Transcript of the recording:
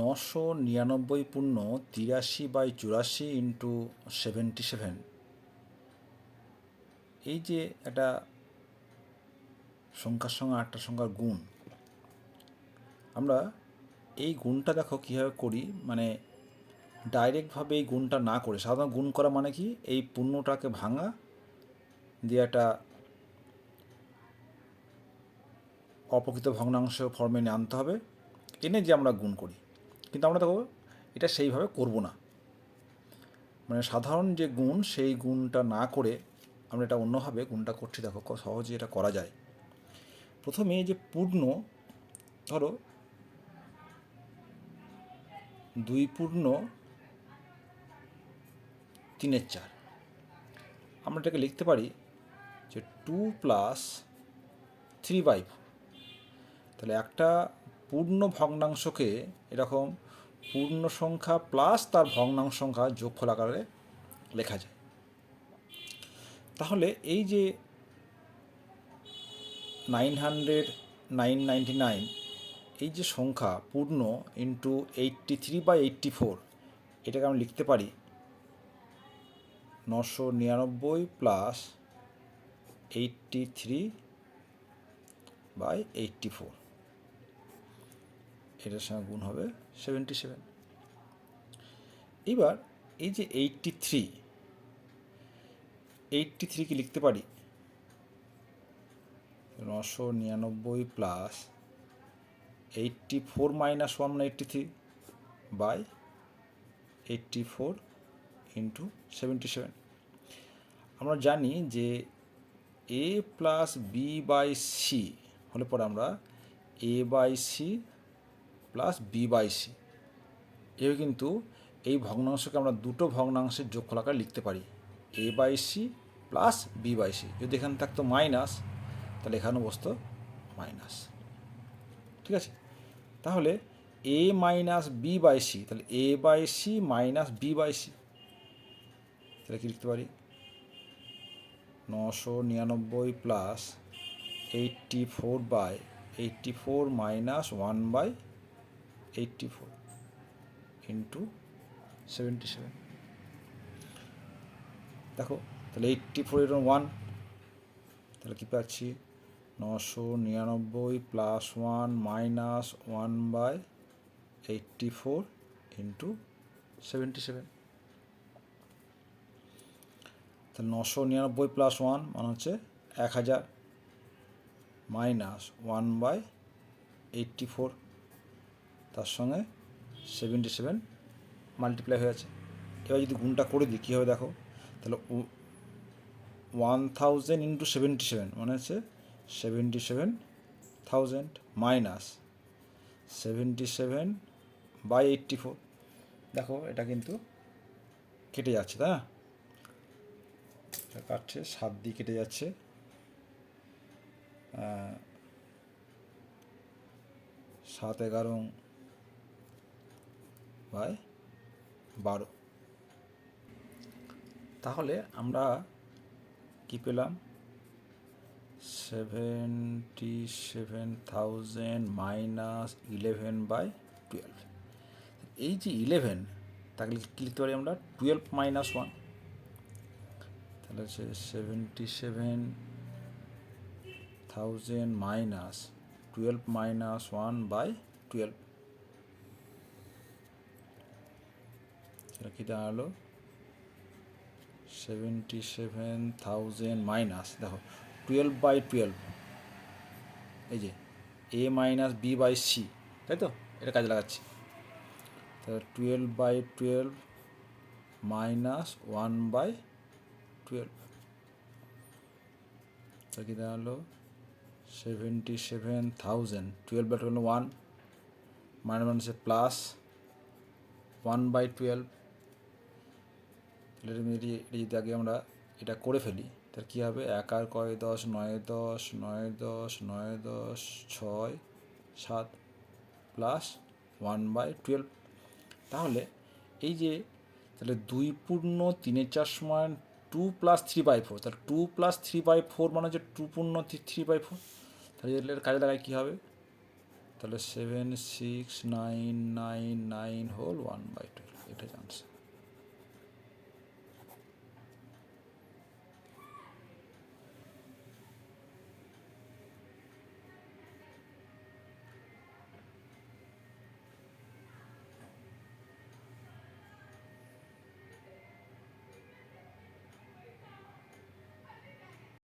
নশো নিরানব্বই পূর্ণ তিরাশি বাই চুরাশি ইন্টু সেভেন্টি সেভেন। এই যে একটা সংখ্যার সঙ্গে আটটা সংখ্যার গুণ, আমরা এই গুণটা দেখো কীভাবে করি মানে ডাইরেক্টভাবে এই গুণটা না করে, সাধারণত গুণ করা মানে কি, এই পূর্ণটাকে ভাঙা দিয়ে একটা অপকৃত ভগ্নাংশ ফর্মে নিয়ে আনতে হবে। এনে যে আমরা গুণ করি। কিন্তু আমরা দেখো, এটা সেইভাবে করব না। মানে সাধারণ যে গুণ, সেই গুণটা না করে আমরা এটা অন্যভাবে গুণটা করছি। দেখো সহজে এটা করা যায়। প্রথমে যে পূর্ণ, ধরো, দুই পূর্ণ, তিনের চার। আমরা এটাকে লিখতে পারি যে টু প্লাস থ্রি বাই তাহলে একটা পূর্ণ ভগ্নাংশকে এরকম পূর্ণ সংখ্যা প্লাস তার ভগ্নাংশ সংখ্যা যোগফল আকারে লেখা যায়। তাহলে এই যে nine hundred nine ninety nine এই যে সংখ্যা পূর্ণ into eighty three by eighty four এটাকে আমরা লিখতে পারি নশো নিরানব্বই plus eighty three by eighty four এটার সঙ্গে গুণ হবে সেভেন্টি সেভেন এবার এই যে এইট্টি থ্রি এইট্টি থ্রিকে লিখতে পারি? নশো নিরানব্বই plus eighty four minus one eighty three by eighty four into seventy seven আমরা জানি যে A plus B by C হলে পরে আমরা A by C plus B by C এভাবে কিন্তু এই ভগ্নাংশকে আমরা দুটো ভগ্নাংশের যোগফল আকারে লিখতে পারি। A by C plus B by C যদি এখানে থাকতো মাইনাস তাহলে এখানেও বসতো মাইনাস ঠিক আছে? তাহলে A minus B by C তাহলে A by C minus B by C তাহলে কী লিখতে পারি? নশো নিরানব্বই plus eighty four by eighty four minus one by eighty four into seventy seven দেখো, তাহলে এইট্টি ফোর এর ওয়ান তাহলে কী পাচ্ছি? নশো নিরানব্বই plus one minus one by eighty four into seventy seven তাহলে নশো নিরানব্বই প্লাস ওয়ান মানে হচ্ছে এক হাজার minus one by eighty four তার সঙ্গে সেভেন্টি সেভেন মাল্টিপ্লাই হয়ে আছে। এবার যদি গুণটা করে দিই, কী হবে দেখো? তাহলে one thousand into seventy seven মানে হচ্ছে seventy seven thousand minus seventy seven by eighty four দেখো, এটা কিন্তু কেটে যাচ্ছে, তাই না? কাটছে, সাত দিয়ে কেটে যাচ্ছে। সাত এগারো বাই বারো। তাহলে আমরা কি পেলাম? Seventy seven thousand minus eleven by twelve এই যে ইলেভেন তাকে কী লিখতে পারি আমরা? টুয়েলভ মাইনাস ওয়ান তাহলে হচ্ছে seventy seven thousand minus twelve minus one by twelve সেটা কী দাঁড়াল? সেভেন্টি সেভেন থাউজেন্ড মাইনাস দেখো টুয়েলভ বাই টুয়েলভ এই যে A minus B by C তাই তো? এটা কাজে লাগাচ্ছি। তাহলে twelve by twelve minus one by twelve তা কি দাঁড়াল? Seventy seven thousand twelve by twelve one minus plus one by twelve যদি আগে আমরা এটা করে ফেলি, তাহলে কী হবে? এক আর কয় দশ? নয় দশ? নয় দশ? নয় দশ? ছয়? সাত? Plus one by twelve. তাহলে এই যে, তাহলে দুই পূর্ণ তিনের চার সমান two plus three by four. তাহলে two plus three by four মানে হচ্ছে টু পূর্ণ থ্রি বাই ফোর। তাহলে এর কাজে লাগায় কী হবে? তাহলে seven, six, nine nine nine whole one by twelve. এটাই আনসার